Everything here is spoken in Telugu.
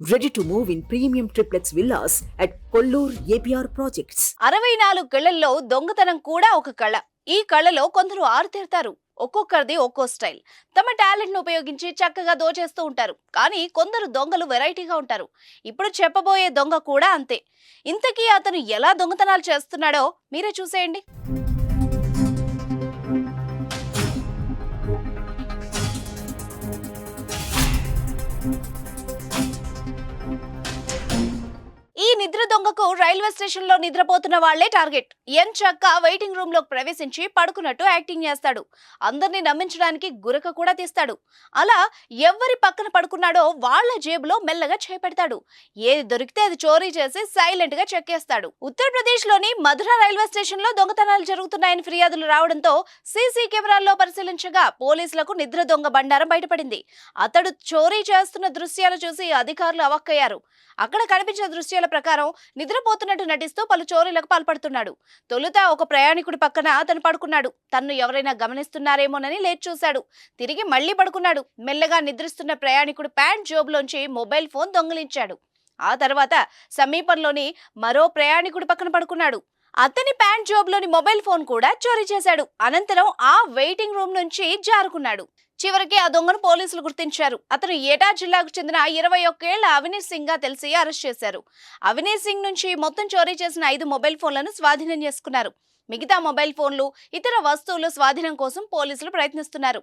Ready to move in premium triplex villas at Kollur APR projects అరవై నాలుగు కళల్లో దొంగతనం కూడా ఒక కళ. ఈ కళలో కొందరు ఆరుతీరుతారు. ఒక్కొక్కరిది ఒక్కో స్టైల్. తమ టాలెంట్ను ఉపయోగించి చక్కగా దోచేస్తూ ఉంటారు. కానీ కొందరు దొంగలు వెరైటీగా ఉంటారు. ఇప్పుడు చెప్పబోయే దొంగ కూడా అంతే. ఇంతకీ అతను ఎలా దొంగతనాలు చేస్తున్నాడో మీరే చూసేయండి. thank you దొంగకు రైల్వే స్టేషన్లో నిద్రపోతున్న వాళ్ళే టార్గెట్. ఎన్ చక్క వెయిటింగ్ రూమ్లోకి ప్రవేశించి పడుకున్నట్టు యాక్టింగ్ చేస్తాడు. అందరినీ నమ్మించడానికి గురక కూడా తీస్తాడు. అలా ఎవరి పక్కన పడుకున్నాడో వాళ్ళ జేబులో మెల్లగా చేపెడతాడు ఏది దొరికితే అది చోరీ చేసి సైలెంట్గా చెక్కేస్తాడు. ఉత్తరప్రదేశ్లోని మధుర రైల్వే స్టేషన్లో దొంగతనాలు జరుగుతున్నాయని ఫిర్యాదులు రావడంతో సీసీ కెమెరాల్లో పరిశీలించగా పోలీసులకు నిద్ర దొంగ బండారం బయటపడింది. అతడు చోరీ చేస్తున్న దృశ్యాలు చూసి అధికారులు అవక్కయ్యారు. అక్కడ కనిపించిన దృశ్యాల ప్రకారం నిద్రపోతున్నట్టు నటిస్తూ పలు చోరీలకు పాల్పడుతున్నాడు. తొలుత ఒక ప్రయాణికుడి పక్కన అతను పడుకున్నాడు. తన్ను ఎవరైనా గమనిస్తున్నారేమోనని లేచి చూశాడు. తిరిగి మళ్ళీ పడుకున్నాడు. మెల్లగా నిద్రిస్తున్న ప్రయాణికుడు ప్యాంట్ జోబులోంచి మొబైల్ ఫోన్ దొంగిలించాడు. ఆ తర్వాత సమీపంలోని మరో ప్రయాణికుడి పక్కన పడుకున్నాడు. అతని ప్యాంట్ జోబులోని మొబైల్ ఫోన్ కూడా చోరీ చేశాడు. అనంతరం ఆ వెయిటింగ్ రూమ్ నుంచి జారుకున్నాడు. చివరికి ఆ దొంగను పోలీసులు గుర్తించారు. అతను ఏటా జిల్లాకు చెందిన ఇరవై ఒక్కేళ్ళ అవినీత్ సింగ్గా తెలిసి అరెస్ట్ చేశారు. అవినీత్ సింగ్ నుంచి మొత్తం చోరీ చేసిన ఐదు మొబైల్ ఫోన్లను స్వాధీనం చేసుకున్నారు. మిగతా మొబైల్ ఫోన్లు ఇతర వస్తువులు స్వాధీనం కోసం పోలీసులు ప్రయత్నిస్తున్నారు.